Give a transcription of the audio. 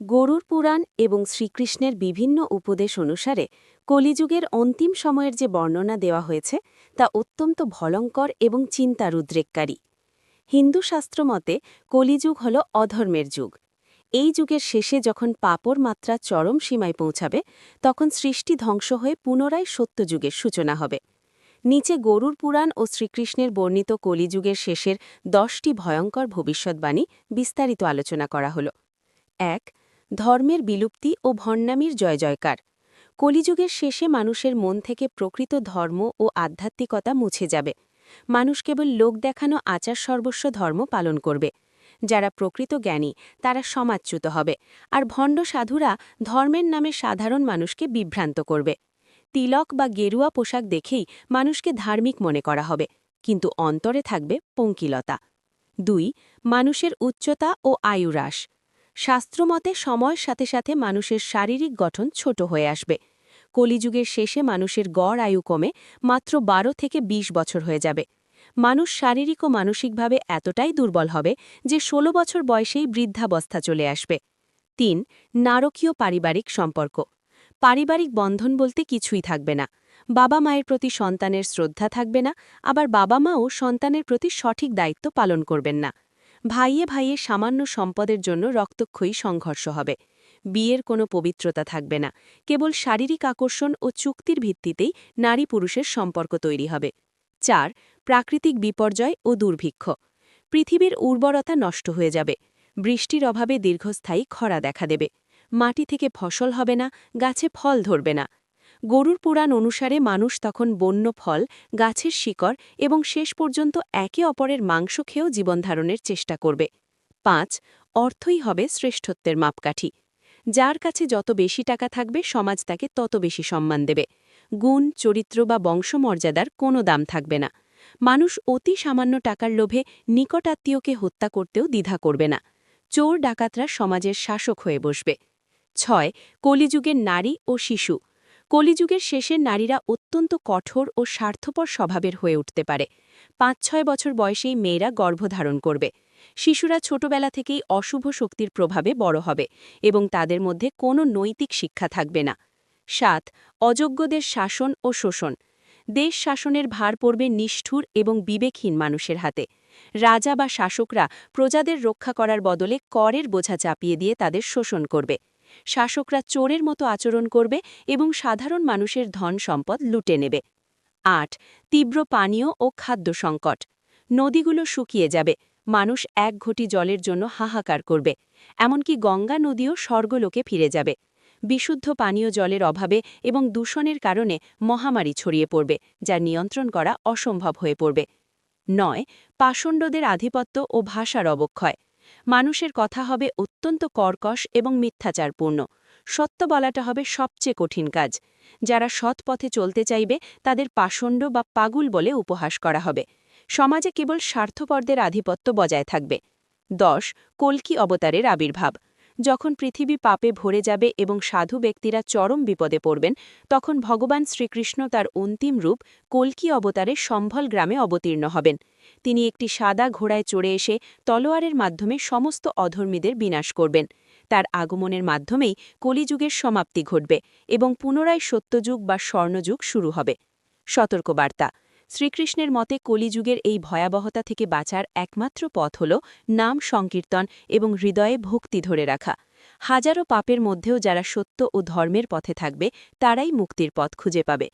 গরুর পুরাণ এবং শ্রীকৃষ্ণের বিভিন্ন উপদেশ অনুসারে কলিযুগের অন্তিম সময়ের যে বর্ণনা দেওয়া হয়েছে, তা অত্যন্ত ভয়ঙ্কর এবং চিন্তার উদ্রেককারী হিন্দু শাস্ত্র মতে, কলিযুগ হল অধর্মের যুগ। এই যুগের শেষে যখন পাপর মাত্রা চরম সীমায় পৌঁছাবে, তখন সৃষ্টি ধ্বংস হয়ে পুনরায় সত্যযুগের সূচনা হবে। নিচে গরুর পুরাণ ও শ্রীকৃষ্ণের বর্ণিত কলিযুগের শেষের দশটি ভয়ঙ্কর ভবিষ্যৎবাণী বিস্তারিত আলোচনা করা হল। এক ধর্মের বিলুপ্তি ও ভণ্ডামির জয় জয়কার। কলিযুগের শেষে মানুষের মন থেকে প্রকৃত ধর্ম ও আধ্যাত্মিকতা মুছে যাবে। মানুষ কেবল লোক দেখানো আচার সর্বস্ব ধর্ম পালন করবে। যারা প্রকৃত জ্ঞানী, তারা সমাজচ্যুত হবে। আর ভণ্ড সাধুরা ধর্মের নামে সাধারণ মানুষকে বিভ্রান্ত করবে। তিলক বা গেরুয়া পোশাক দেখেই মানুষকে ধার্মিক মনে করা হবে, কিন্তু অন্তরে থাকবে পঙ্কিলতা। দুই, মানুষের উচ্চতা ও আয়ুরাস। শাস্ত্রমতে সময়ের সাথে সাথে মানুষের শারীরিক গঠন ছোট হয়ে আসবে। কলিযুগের শেষে মানুষের গড় আয়ু কমে মাত্র ১২ থেকে ২০ বছর হয়ে যাবে। মানুষ শারীরিক ও মানসিকভাবে এতটাই দুর্বল হবে যে ১৬ বছর বয়সেই বৃদ্ধাবস্থা চলে আসবে। তিন, নারকীয় পারিবারিক সম্পর্ক। পারিবারিক বন্ধন বলতে কিছুই থাকবে না। বাবা মায়ের প্রতি সন্তানের শ্রদ্ধা থাকবে না, আবার বাবা মাও সন্তানের প্রতি সঠিক দায়িত্ব পালন করবেন না। ভাইয়ে ভাইয়ে সামান্য সম্পদের জন্য রক্তক্ষয়ী সংঘর্ষ হবে। বিয়ের কোনো পবিত্রতা থাকবে না। কেবল শারীরিক আকর্ষণ ও চুক্তির ভিত্তিতেই নারী পুরুষের সম্পর্ক তৈরি হবে। চার, প্রাকৃতিক বিপর্যয় ও দুর্ভিক্ষ। পৃথিবীর উর্বরতা নষ্ট হয়ে যাবে। বৃষ্টির অভাবে দীর্ঘস্থায়ী খরা দেখা দেবে। মাটি থেকে ফসল হবে না, গাছে ফল ধরবে না। গরুর পুরাণ অনুসারে মানুষ তখন বন্য ফল, গাছের শিকড় এবং শেষ পর্যন্ত একে অপরের মাংস খেয়েও জীবনধারণের চেষ্টা করবে। পাঁচ, অর্থই হবে শ্রেষ্ঠত্বের মাপকাঠি। যার কাছে যত বেশি টাকা থাকবে, সমাজ তাকে তত বেশি সম্মান দেবে। গুণ, চরিত্র বা বংশমর্যাদার কোনো দাম থাকবে না। মানুষ অতি সামান্য টাকার লোভে নিকটাত্মীয়কে হত্যা করতেও দ্বিধা করবে না। চোর ডাকাতরা সমাজের শাসক হয়ে বসবে। ছয়, কলিযুগের নারী ও শিশু। কলিযুগের শেষে নারীরা অত্যন্ত কঠোর ও স্বার্থপর স্বভাবের হয়ে উঠতে পারে। পাঁচ ছয় বছর বয়সেই মেয়েরা গর্ভধারণ করবে। শিশুরা ছোটবেলা থেকেই অশুভ শক্তির প্রভাবে বড় হবে এবং তাদের মধ্যে কোনো নৈতিক শিক্ষা থাকবে না। সাত, অযোগ্যদের শাসন ও শোষণ। দেশ শাসনের ভার পড়বে নিষ্ঠুর এবং বিবেকহীন মানুষের হাতে। রাজা বা শাসকরা প্রজাদের রক্ষা করার বদলে করের বোঝা চাপিয়ে দিয়ে তাদের শোষণ করবে। শাসকরা চোরের মতো আচরণ করবে এবং সাধারণ মানুষের ধন সম্পদ লুটে নেবে। আট, তীব্র পানীয় ও খাদ্য সংকট। নদীগুলো শুকিয়ে যাবে। মানুষ এক ঘটি জলের জন্য হাহাকার করবে। এমনকি গঙ্গা নদীও স্বর্গলোকে ফিরে যাবে। বিশুদ্ধ পানীয় জলের অভাবে এবং দূষণের কারণে মহামারী ছড়িয়ে পড়বে, যা নিয়ন্ত্রণ করা অসম্ভব হয়ে পড়বে। নয়, পাষণ্ডদের আধিপত্য ও ভাষার অবক্ষয়। মানুষের কথা হবে অত্যন্ত কর্কশ এবং মিথ্যাচারপূর্ণ। সত্য বলাটা হবে সবচেয়ে কঠিন কাজ। যারা সৎ পথে চলতে চাইবে, তাদের পাষণ্ড বা পাগুল বলে উপহাস করা হবে। সমাজে কেবল স্বার্থপরদের আধিপত্য বজায় থাকবে। দশ, কলকি অবতারের আবির্ভাব। যখন পৃথিবী পাপে ভরে যাবে এবং সাধু ব্যক্তিরা চরম বিপদে পড়বেন, তখন ভগবান শ্রীকৃষ্ণ তার অন্তিম রূপ কল্কি অবতারে সম্ভল গ্রামে অবতীর্ণ হবেন। তিনি একটি সাদা ঘোড়ায় চড়ে এসে তলোয়ারের মাধ্যমে সমস্ত অধর্মীদের বিনাশ করবেন। তার আগমনের মাধ্যমেই কলিযুগের সমাপ্তি ঘটবে এবং পুনরায় সত্যযুগ বা স্বর্ণযুগ শুরু হবে। সতর্কবার্তা। শ্রীকৃষ্ণের মতে কলিযুগের এই ভয়াবহতা থেকে বাঁচার একমাত্র পথ হল নাম সংকীর্তন এবং হৃদয়ে ভক্তি ধরে রাখা। হাজারো পাপের মধ্যেও যারা সত্য ও ধর্মের পথে থাকবে, তারাই মুক্তির পথ খুঁজে পাবে।